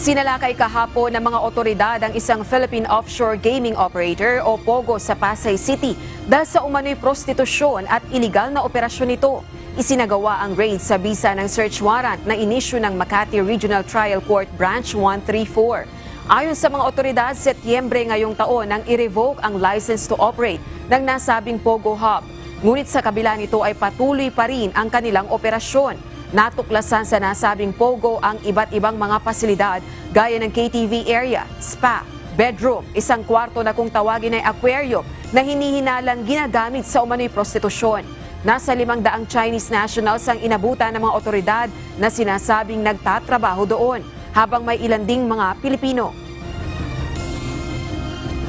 Sinalakay kahapon ng mga otoridad ang isang Philippine Offshore Gaming Operator o POGO sa Pasay City dahil sa umano'y prostitusyon at iligal na operasyon nito. Isinagawa ang raid sa bisa ng search warrant na inisyu ng Makati Regional Trial Court Branch 134. Ayon sa mga otoridad, Setyembre ngayong taon nang i-revoke ang license to operate ng nasabing POGO Hub. Ngunit sa kabila nito ay patuloy pa rin ang kanilang operasyon. Natuklasan sa nasabing POGO ang iba't ibang mga pasilidad gaya ng KTV area, spa, bedroom, isang kwarto na kung tawagin ay aquarium na hinihinalang ginagamit sa umano'y prostitusyon. Nasa limang daang Chinese nationals ang inabutan ng mga otoridad na sinasabing nagtatrabaho doon, habang may ilan ding mga Pilipino.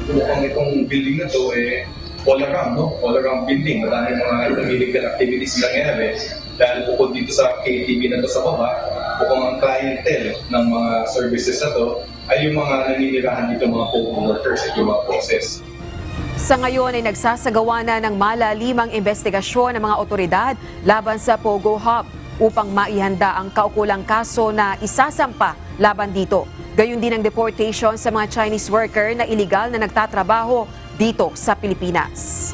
Mukhang itong building na to eh, all around, no? All around building. Maraming mga illegal activities nangyayari. Dahil bukod dito sa KTV na to sa baba, mukhang ang clientele ng mga services na to ay yung mga naninirahan dito mga pogo workers at yung mga process. Sa ngayon ay nagsasagawa na ng malalimang investigasyon ng mga otoridad laban sa Pogo Hub upang maihanda ang kaukulang kaso na isasampa laban dito. Gayun din ang deportation sa mga Chinese worker na iligal na nagtatrabaho dito sa Pilipinas.